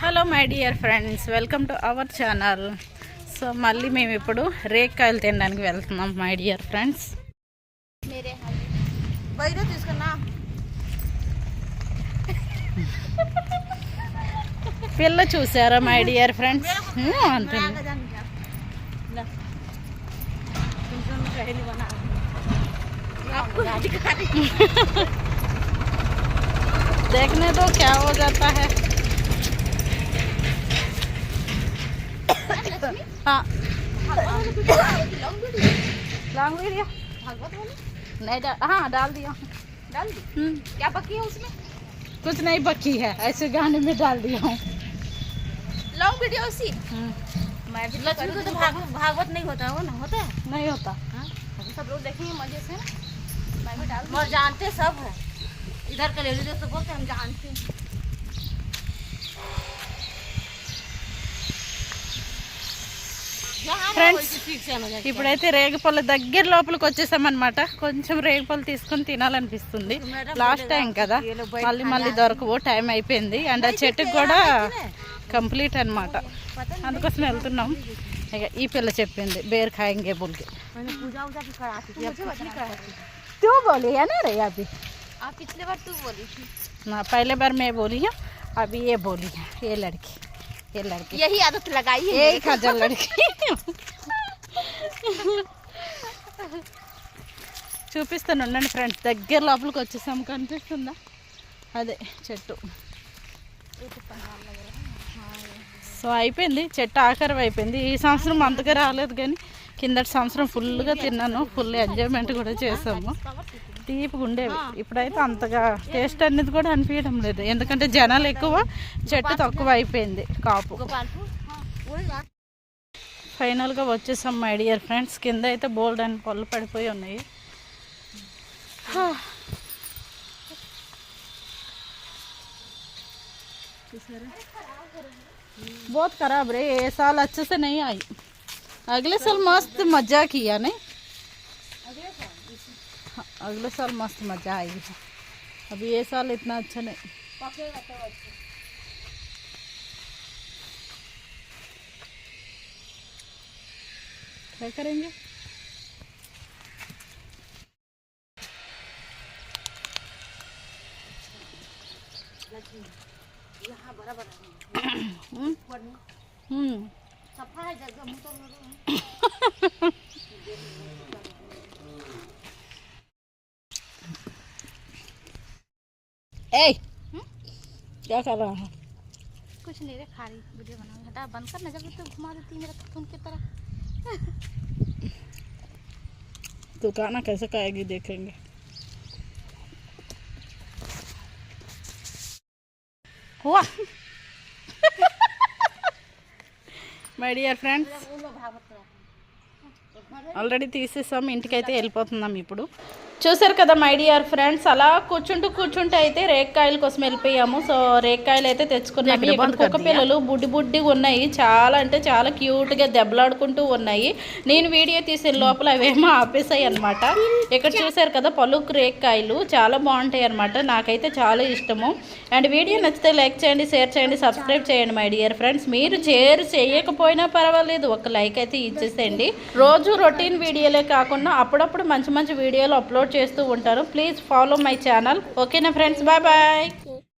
hello my dear friends welcome to our channel so మళ్ళీ మేము ఇప్పుడు రేక్కాయలు తినడానికి వెళ్తున్నాం మై డియర్ ఫ్రెండ్స్ मेरे हाथ बहिर తీసుకున్నా పిల్ల చూసారా మై డియర్ ఫ్రెండ్స్ అంటుంది सहेली बना आपको अधिकारी देखने दो क्या हो जाता है हाँ लॉन्ग वीडियो भागवत नहीं डाल हाँ डाल दिया. डाल दी? हम्म, क्या बकी है उसमें? कुछ नहीं बकी है ऐसे गाने में डाल दिया हूँ. लॉन्ग वीडियो उसी? हम्म, मैं भी लक्ष्मी को तो भागवत भागवत नहीं होता हो ना होता है? नहीं होता. हाँ? सब लोग देखेंगे मज़े से ना। मैं भी डाल और जानते सब है। इधर का ले लीजिए तो बोलते हम जानते हैं। जहाँ ना Friends, वैसे ठीक से आना जाए ఇప్పుడైతే రేగిపళ్ళు దగ్గర లోపలికి వచ్చేసామన్నమాట కొంచెం రేగిపళ్ళు తీసుకొని తినాలనిపిస్తుంది లాస్ట్ టైం కదా మళ్ళీ మళ్ళీ దొరకవు టైం అయిపోయింది అండ్ ఆ చెట్టుకు కూడా కంప్లీట్ అన్నమాట అందుకోసం వెళ్తున్నాం ఇక ఈ పిల్ల చెప్పింది బేర్ ఖాయింగే బుల్కి मैंने पूजा वूजा भी कराती थी मुझे मत नहीं कराती क्यों बोली है ना रे अभी आप पिछले बार तू बोली थी ना पहले बार मैं बोली हूँ अभी ये बोली है ये लड़की ये लड़की यही आदत लगाई है ये खजल लड़की చూపిస్తాను ఉండండి ఫ్రెండ్స్ దగ్గర లోపలికి వచ్చేసాము కనిపిస్తుందా అదే చెట్టు సో అయిపోయింది చెట్టు ఆఖరి అయిపోయింది ఈ సంవత్సరం అంతగా రాలేదు కానీ కిందటి సంవత్సరం ఫుల్గా తిన్నాను ఫుల్ ఎంజాయ్మెంట్ కూడా చేసాము తీపిగా ఉండేవి ఇప్పుడైతే అంతగా టేస్ట్ అనేది కూడా అనిపించడం లేదు ఎందుకంటే జనాలు ఎక్కువ చెట్టు తక్కువ అయిపోయింది కాపు गोपालपुर हाँ वही बात ఫైనల్గా వచ్చేసాం మై డియర్ ఫ్రెండ్స్ కింద అయితే బోల్డ్ అండ్ పళ్ళు పడిపోయి ఉన్నాయి హా. बहुत खराब रे ये साल अच्छे से नहीं आई अगले साल मस्त मज़ा किया नहीं अगले साल मस्त मज़ा आएगी अभी ये साल इतना अच्छा नहीं। क्या करेंगे? यहाँ बड़ा बड़ा हम्म। हम्म। तो ए क्या कर रहा है? कुछ नहीं रे खा रही वीडियो बना हटा बंद कर ना जब तो घुमा देती मेरा तुम की तरह। तू खाना कैसे खाएगी देखेंगे। हुआ? మై డియర్ ఫ్రెండ్స్ ఆల్రెడీ తీసేసాం ఇంటికైతే వెళ్ళిపోతున్నాం ఇప్పుడు. చూసారు కదా మై డియర్ ఫ్రెండ్స్ అలా కూర్చుంటూ కూర్చుంటే అయితే రేక్కాయల కోసం వెళ్ళిపోయాము. సో రేక్కాయలు అయితే తెచ్చుకున్నాము ఇక్కడ కుక్క పిల్లలు బుడ్డి బుడ్డిగా ఉన్నాయి. చాలా అంటే చాలా క్యూట్గా దెబ్బలాడుకుంటూ ఉన్నాయి. నేను వీడియో తీసే లోపల అవేమో ఆపేసాయి అనమాట ఇక్కడ చూసారు కదా పలుకు రేక్కాయలు చాలా బాగుంటాయి అనమాట నాకైతే చాలా ఇష్టము. అండ్ వీడియో నచ్చితే లైక్ చేయండి షేర్ చేయండి సబ్స్క్రైబ్ చేయండి మై డియర్ ఫ్రెండ్స్ మీరు షేర్ చేయకపోయినా పర్వాలేదు. ఒక లైక్ అయితే ఇచ్చేసేయండి. రోజు రొటీన్ వీడియోలే కాకుండా అప్పుడప్పుడు మంచి మంచి వీడియోలు అప్లోడ్ చేస్తూ ఉంటారు. ప్లీజ్ ఫాలో మై ఛానల్ ఓకేనా ఫ్రెండ్స్ బాయ్ బాయ్